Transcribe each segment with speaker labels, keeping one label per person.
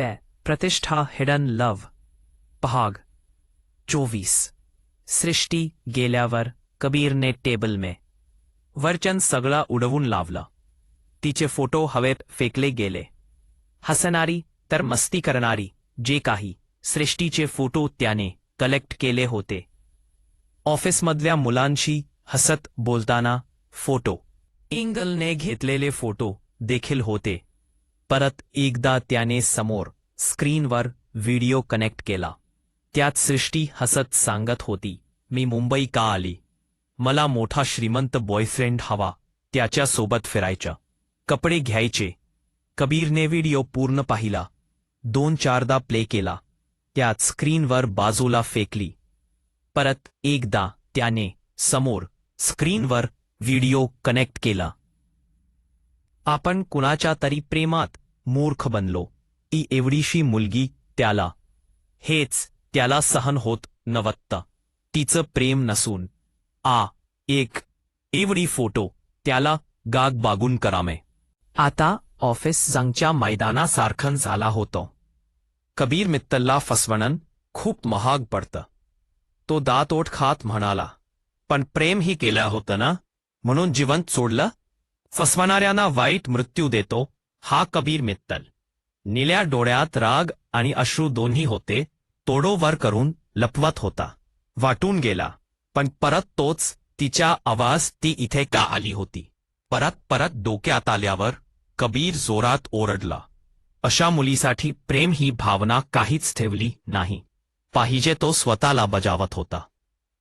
Speaker 1: पॅ प्रतिष्ठा hidden love पहाग चोवीस सृष्टी गेल्यावर कबीरने टेबल में वरचन सगळा उडवून लावला. तिचे फोटो हवेत फेकले गेले. हसणारी तर मस्ती करणारी जे काही सृष्टीचे फोटो त्याने कलेक्ट केले होते. ऑफिसमधल्या मुलांशी हसत बोलताना फोटो इंगलने घेतलेले फोटो देखील होते. परत एकदा त्याने समोर स्क्रीनवर व्हिडिओ कनेक्ट केला. त्यात सृष्टी हसत सांगत होती मी मुंबई का आली? मला मोठा श्रीमंत बॉयफ्रेंड हवा त्याच्यासोबत फिरायचं. कपडे घ्यायचे. कबीरने व्हिडिओ पूर्ण पाहिला. दोन चारदा प्ले केला. त्यात स्क्रीनवर बाजूला फेकली. परत एकदा त्याने समोर स्क्रीनवर व्हिडिओ कनेक्ट केला. आपण कुणाच्या तरी प्रेमात मूर्ख बनलो. ती एवढीशी मुलगी त्याला. हेच त्याला सहन होत नवत्त तिचं प्रेम नसून. आ एक एवढी फोटो त्याला गाग बागून करामे. आता ऑफिस जंगच्या मैदानासारखं झाला होतो. कबीर मित्तलला फसवणन खूप महाग पडतं. तो दात ओठ खात म्हणाला पण प्रेम ही केलं होतं ना? म्हणून जिवंत सोडलं? फसवणाऱ्यांना वाईट मृत्यू देतो हा कबीर मित्तल. निल्या डोळ्यात राग आणि अश्रू दोन्ही होते तोडोवर करून लपवत होता. वाटून गेला पण परत तोच तिच्या आवाज ती इथे का आली होती? परत परत डोक्यात आल्यावर कबीर जोरात ओरडला. अशा मुलीसाठी प्रेम ही भावना काहीच ठेवली नाही. पाहिजे तो स्वतःला बजावत होता.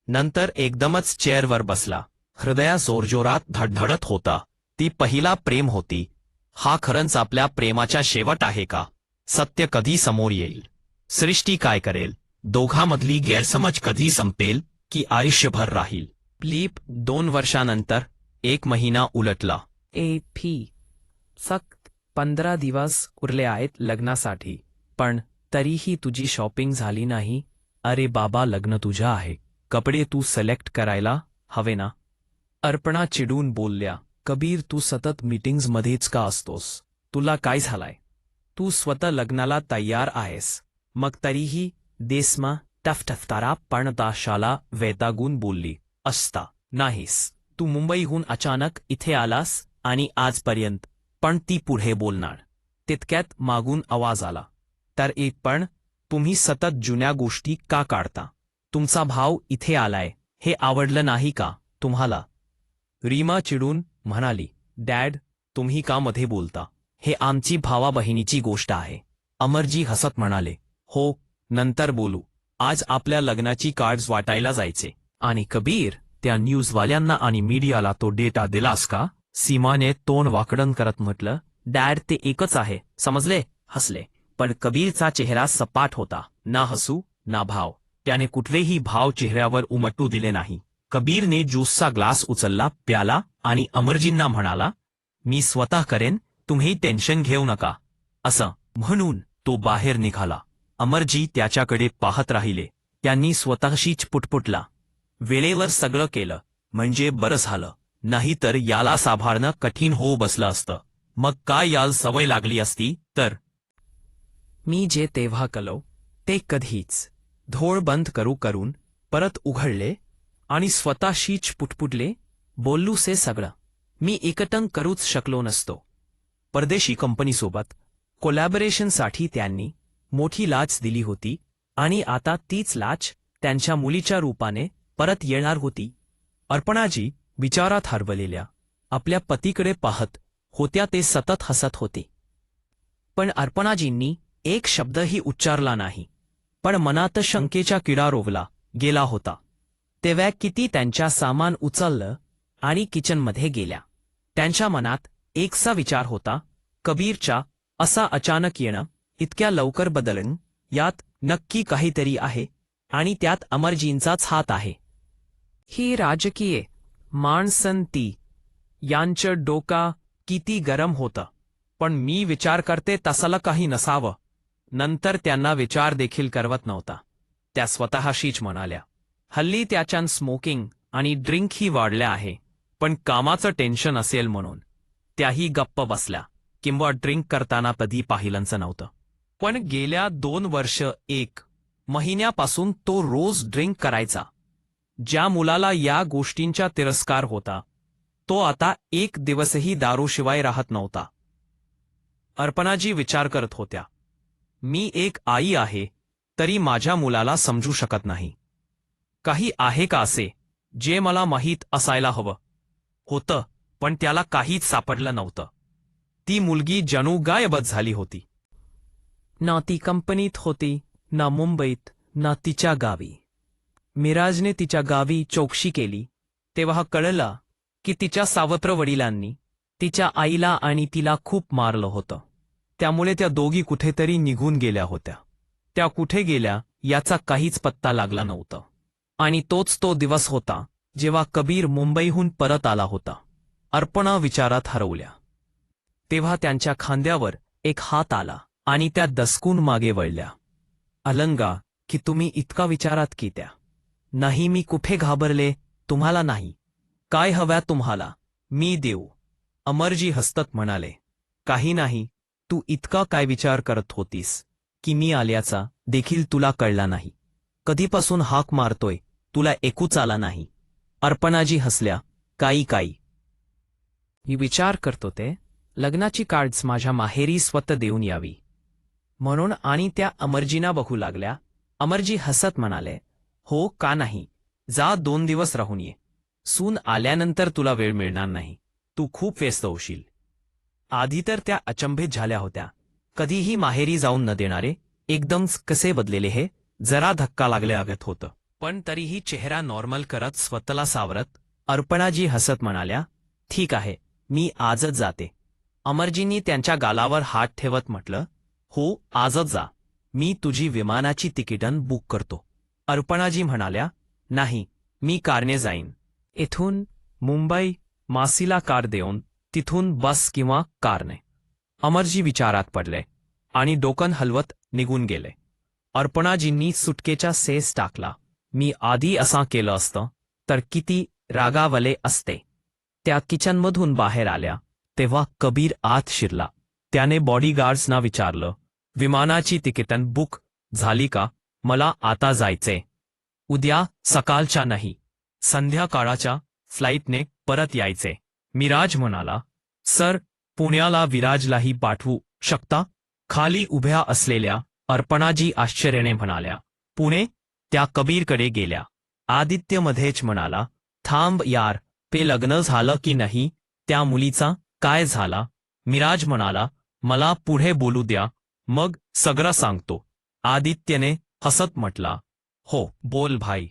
Speaker 1: नंतर एकदमच चेअरवर बसला. हृदया जोरजोरात धडधडत होता. ती पहिला प्रेम होती. हा खरंच आपल्या प्रेमाच्या शेवट आहे का? सत्य कधी समोर येईल? सृष्टी काय करेल? दोघांमधली गैरसमज कधी संपेल? की आयुष्यभर राहील? प्लीप दोन वर्षानंतर एक महिना उलटला. ए फी. फक्त पंधरा दिवस उरले आहेत लग्नासाठी. पण तरीही तुझी शॉपिंग झाली नाही. अरे बाबा लग्न तुझं आहे. कपडे तू सिलेक्ट करायला हवे ना? अर्पणा चिडून बोलल्या. कबीर तू सतत मीटिंग्समध्येच का असतोस? तुला काय झालाय? तू स्वतः लग्नाला तयार आहेस. मग तरीही देसमा टफटफतारा पण वैतागून बोलली. असता नाहीस. तू मुंबईहून अचानक इथे आलास आणि आजपर्यंत पण ती पुढे बोलणार. तितक्यात मागून आवाज आला. तर एक पण तुम्ही सतत जुन्या गोष्टी का काढता? तुमचा भाव इथे आलाय. हे आवडलं नाही का तुम्हाला? रीमा चिडून म्हणाली डॅड तुम्ही का मध्ये बोलता? हे आमची भावा बहिणीची गोष्ट आहे. अमरजी हसत म्हणाले हो नंतर बोलू. आज आपल्या लग्नाची कार्ड्स वाटायला जायचे. आणि कबीर त्या न्यूजवाल्यांना आणि मीडियाला तो डेटा दिलास का? सीमाने तोंड वाकडन करत म्हटलं डॅड ते एकच आहे. समजले? हसले. पण कबीरचा चेहरा सपाट होता. ना हसू ना भाव. त्याने कुठलेही भाव चेहऱ्यावर उमटू दिले नाही. कबीरने ज्यूसचा ग्लास उचलला प्याला आणि अमरजींना म्हणाला मी स्वतः करेन तुम्ही टेन्शन घेऊ नका. असं म्हणून तो बाहेर निघाला. अमरजी त्याच्याकडे पाहत राहिले. त्यांनी स्वतःशीच पुटपुटला. वेळेवर सगळं केलं म्हणजे बरं झालं. नाहीतर याला साभारणं कठीण होऊ बसलं असतं. मग काय याल सवय लागली असती? तर मी जे तेव्हा कलो ते कधीच. धोळ बंद करू करून परत उघडले आणि स्वतःशीच पुटपुटले बोललूसे सगळं. मी एकटंग करूच शकलो नसतो. परदेशी कंपनीसोबत कोलॅबरेशनसाठी त्यांनी मोठी लाच दिली होती आणि आता तीच लाच त्यांच्या मुलीच्या रूपाने परत येणार होती. अर्पणाजी विचारात हरवलेल्या आपल्या पतीकडे पाहत होत्या ते सतत हसत होते. पण अर्पणाजींनी एक शब्दही उच्चारला नाही. पण मनात शंकेचा किडा रोवला गेला होता. तेव्हा किती त्यांच्या सामान उचललं आणि किचनमध्ये गेल्या. त्यांच्या मनात एकसा विचार होता कबीरच्या असा अचानक येणं इतक्या लवकर बदलणं यात नक्की काहीतरी आहे आणि त्यात अमरजींचाच हात आहे. ही राजकीय माणसन ती यांचं डोका किती गरम होतं. पण मी विचार करते तसलं काही नसावं. नंतर त्यांना विचार देखील करवत नव्हता. त्या स्वतःशीच म्हणाल्या हल्ली त्याच्यान स्मोकिंग आणि ड्रिंकही वाढल्या आहे पण कामाचं टेन्शन असेल म्हणून. त्याही गप्प बसल्या किंवा ड्रिंक करताना कधी पाहिलंच नव्हतं. पण गेल्या दोन वर्ष एक महिन्यापासून तो रोज ड्रिंक करायचा. ज्या मुलाला या गोष्टींचा तिरस्कार होता तो आता एक दिवसही दारूशिवाय राहत नव्हता. अर्पणाजी विचार करत होत्या मी एक आई आहे तरी माझ्या मुलाला समजू शकत नाही. काही आहे का असे जे मला माहीत असायला हवं. होतं पण त्याला काहीच सापडलं नव्हतं. ती मुलगी जणू गायबच झाली होती. ना ती कंपनीत होती ना मुंबईत ना तिच्या गावी. मिराजने तिच्या गावी चौकशी केली. तेव्हा कळलं की तिच्या सावत्र वडिलांनी तिच्या आईला आणि तिला खूप मारलं होतं. त्यामुळे त्या दोघी कुठेतरी निघून गेल्या होत्या. त्या कुठे गेल्या याचा काहीच पत्ता लागला नव्हता. आणि तोच तो दिवस होता जेव्हा कबीर मुंबईहून परत आला होता. अर्पणा विचारात हरवल्या. तेव्हा त्यांच्या खांद्यावर एक हात आला आणि त्या दसकून मागे वळल्या. अलंगा की तुम्ही इतका विचारात की त्या? नाही मी कुठे घाबरले? तुम्हाला नाही. काय हव्या तुम्हाला? मी देऊ. अमरजी हस्तत म्हणाले. काही नाही तू इतका काय विचार करत होतीस की मी आल्याचा देखील तुला कळला नाही. कधीपासून हाक मारतोय तुला एकूच आला नाही. अर्पणाजी हसल्या काही काही मी विचार करतो ते लग्नाची कार्ड्स माझ्या माहेरी स्वतः देऊन यावी. म्हणून आणि त्या अमरजीना बघू लागल्या. अमरजी हसत म्हणाले हो का नाही? जा दोन दिवस राहून ये. सून आल्यानंतर तुला वेळ मिळणार नाही. तू खूप व्यस्त होशील. आधी तर त्या अचंभित झाल्या होत्या. कधीही माहेरी जाऊन न देणारे एकदम कसे बदलेले हे? जरा धक्का लागल्यागत होतं. पण तरीही चेहरा नॉर्मल करत स्वतःला सावरत अर्पणाजी हसत म्हणाल्या ठीक आहे मी आजच जाते. अमरजींनी त्यांच्या गालावर हात ठेवत म्हटलं हो आजच जा. मी तुझी विमानाची तिकीटन बुक करतो. अर्पणाजी म्हणाल्या नाही मी कारने जाईन. इथून मुंबई मासीला कार देऊन तिथून बस किंवा कारने. अमरजी विचारात पडले आणि डोकन हलवत निघून गेले. अर्पणाजींनी सुटकेचा सेस टाकला. मी आधी असा केलं असतं तर किती रागावले असते. त्या किचनमधून बाहेर आल्या तेव्हा कबीर आत शिरला. त्याने बॉडीगार्ड्सना विचारलं विमानाची तिकीटन बुक झाली का? मला आता जायचे उद्या सकाळच्या नाही संध्याकाळाच्या फ्लाईटने परत यायचे मिराज म्हणाला सर पुण्याला विराजलाही पाठवू शकता? खाली उभ्या असलेल्या अर्पणाजी आश्चर्याने म्हणाल्या पुणे त्या कबीरकडे गेल्या. आदित्य मध्येच म्हणाला थांब यार ते लग्न झालं की नाही? त्या मुलीचा काय झाला? मिराज म्हणाला मला पुढे बोलू द्या मग सगळं सांगतो. आदित्यने हसत म्हटला हो बोल भाई.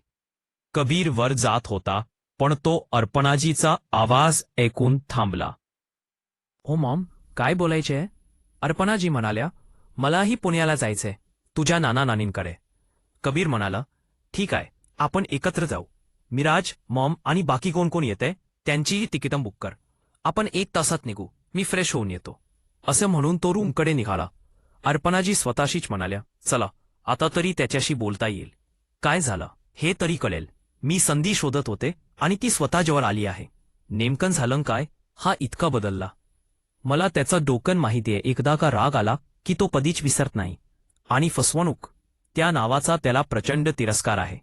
Speaker 1: कबीर वर जात होता पण तो अर्पणाजीचा आवाज ऐकून थांबला. हो मॉम काय बोलायचे अर्पणाजी म्हणाल्या मलाही पुण्याला जायचे तुझ्या नाना नानींकडे कबीर म्हणाला ठीक आहे आपण एकत्र जाऊ. मिराज मॉम आणि बाकी कोण कोण येते त्यांचीही तिकीटं बुक कर. आपण एक तासात निघू. मी फ्रेश होऊन येतो. असं म्हणून तो रूमकडे निघाला. अर्पणाजी स्वतःशीच म्हणाल्या चला आता तरी त्याच्याशी बोलता येईल. काय झालं? हे तरी कळेल. मी संधी शोधत होते आणि ती स्वतःजवळ आली आहे. नेमकं झालं काय? हा इतका बदलला. मला त्याचं डोकन माहितीये. एकदा का राग आला की तो कधीच विसरत नाही. आणि फसवणूक त्या नावाचा त्याला प्रचंड तिरस्कार आहे.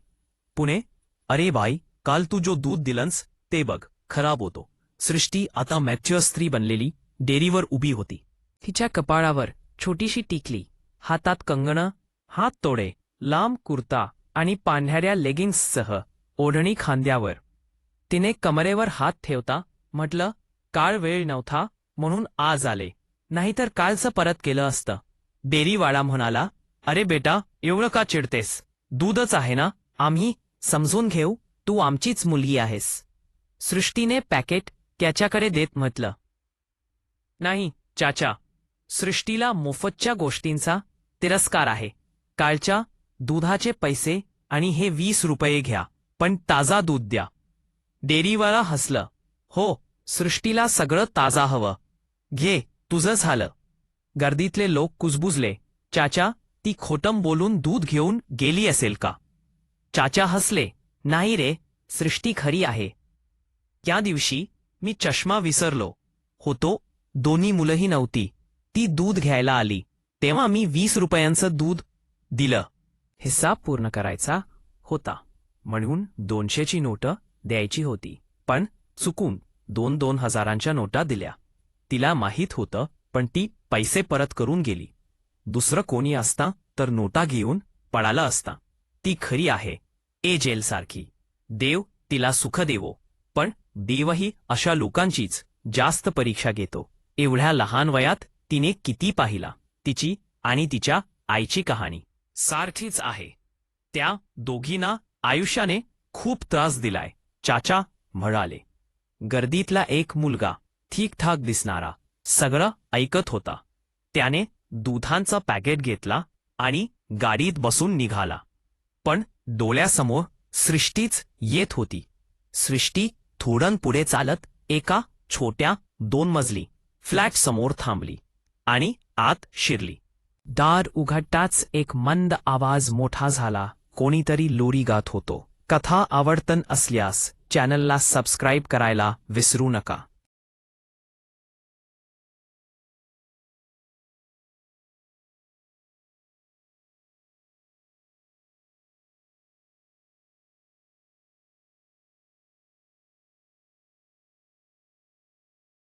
Speaker 1: पुणे अरे बाई काल तू जो दूध दिलंस ते बघ खराब होतो. सृष्टी आता मॅच्युअर स्त्री बनलेली डेरीवर उभी होती. तिच्या कपाळावर छोटीशी टिकली. हातात कंगणं हात तोडे लांब कुर्ता आणि पांढऱ्या लेगिन्ससह ओढणी खांद्यावर. तिने कमरेवर हात ठेवता म्हटलं काळ वेळ नव्हता म्हणून आज आले. नाहीतर कालचं परत केलं असतं. डेरीवाडा म्हणाला अरे बेटा एवढं का चिडतेस? दूधच आहे ना? आम्ही समजून घेऊ तू आमचीच मुलगी आहेस. सृष्टीने पॅकेट त्याच्याकडे देत म्हटलं. नाही चाचा सृष्टीला मोफतच्या गोष्टींचा तिरस्कार आहे. कालच्या दुधाचे पैसे आणि हे वीस रुपये घ्या पण ताजा दूध द्या. डेरीवाला हसलं. हो सृष्टीला सगळं ताजा हवं. घे तुझं झालं. गर्दीतले लोक कुजबुजले. चाचा ती खोटम बोलून दूध घेऊन गेली असेल का? चाचा हसले. नाही रे सृष्टी खरी आहे. त्या दिवशी मी चष्मा विसरलो. होतो दोन्ही मुलंही नव्हती. ती दूध घ्यायला आली. तेव्हा मी वीस रुपयांचं दूध दिलं. हिसाब पूर्ण करायचा होता. म्हणून दोनशेची नोट द्यायची होती. पण चुकून दोन दोन हजारांच्या नोटा दिल्या. तिला माहीत होतं पण ती पैसे परत करून गेली. दुसरं कोणी असता तर नोटा घेऊन पळाला असता. ती खरी आहे. ए जेलसारखी. देव तिला सुख देवो. पण देवही अशा लोकांचीच जास्त परीक्षा घेतो. एवढ्या लहान वयात तिने किती पाहिला? तिची आणि तिच्या आईची कहाणी. सारखीच आहे. त्या दोघींना आयुष्याने खूप त्रास दिलाय. चाचा म्हणाले गर्दीतला एक मुलगा ठीकठाक दिसणारा. सगळं ऐकत होता. त्याने दुधांचं पॅकेट घेतला आणि गाडीत बसून निघाला. पण डोळ्यासमोर सृष्टीच येत होती. सृष्टी थोडण पुढे चालत एका छोट्या दोन मजली फ्लॅट समोर थांबली आणि आत शिरली. दार उघडताच एक मंद आवाज मोठा झाला. कोणीतरी लोरी गात होतो. कथा आवडतन असल्यास चॅनलला सबस्क्राईब करायला विसरू नका.